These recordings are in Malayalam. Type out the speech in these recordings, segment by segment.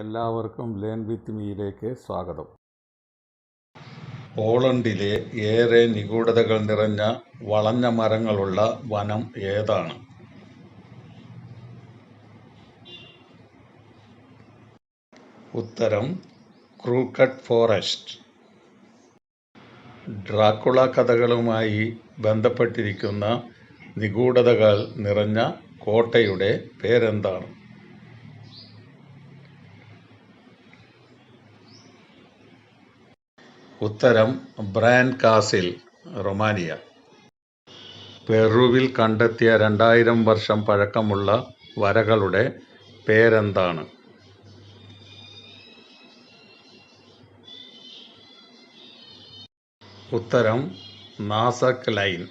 എല്ലാവർക്കും ലേൺ വിത്ത് മീയിലേക്ക് സ്വാഗതം. പോളണ്ടിലെ ഏറെ നിഗൂഢതകൾ നിറഞ്ഞ വളഞ്ഞ മരങ്ങളുള്ള വനം ഏതാണ്? ഉത്തരം ക്രൂക്കട്ട് ഫോറസ്റ്റ്. ഡ്രാക്കുള കഥകളുമായി ബന്ധപ്പെട്ടിരിക്കുന്ന നിഗൂഢതകൾ നിറഞ്ഞ കോട്ടയുടെ പേരെന്താണ്? ഉത്തരം ബ്രാൻ കാസിൽ റൊമാനിയ. പെറുവിൽ കണ്ടെത്തിയ രണ്ടായിരം വർഷം പഴക്കമുള്ള വരകളുടെ പേരെന്താണ്? ഉത്തരം നാസക് ലൈൻ.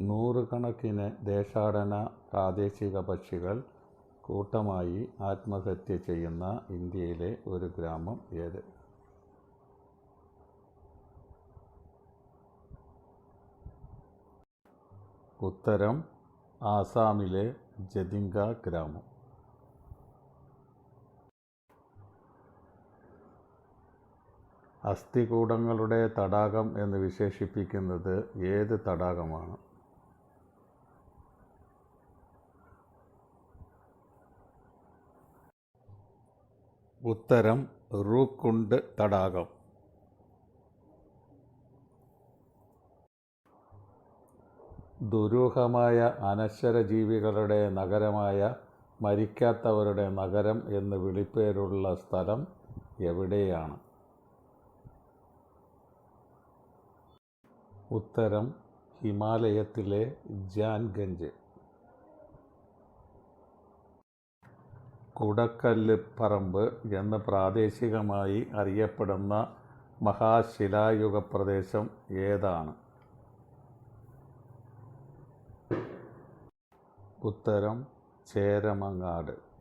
നൂറുകണക്കിന് ദേശാടന പ്രാദേശിക പക്ഷികൾ കൂട്ടമായി ആത്മഹത്യ ചെയ്യുന്ന ഇന്ത്യയിലെ ഒരു ഗ്രാമം ഏത്? ഉത്തരം ആസാമിലെ ജതിങ്ക ഗ്രാമം. അസ്ഥികൂടങ്ങളുടെ തടാകം എന്ന് വിശേഷിപ്പിക്കുന്നത് ഏത് തടാകമാണ്? ഉത്തരം റൂക്കുണ്ട് തടാകം. ദുരൂഹമായ അനശ്വര ജീവികളുടെ നഗരമായ മരിക്കാത്തവരുടെ നഗരം എന്ന് വിളിപ്പേരുള്ള സ്ഥലം എവിടെയാണ്? ഉത്തരം ഹിമാലയത്തിലെ ജാൻഗഞ്ച്. കുടക്കല്ല് പറമ്പ് എന്ന് പ്രാദേശികമായി അറിയപ്പെടുന്ന മഹാശിലായുഗ പ്രദേശം ഏതാണ്? ഉത്തരം ചേരമങ്ങാട്.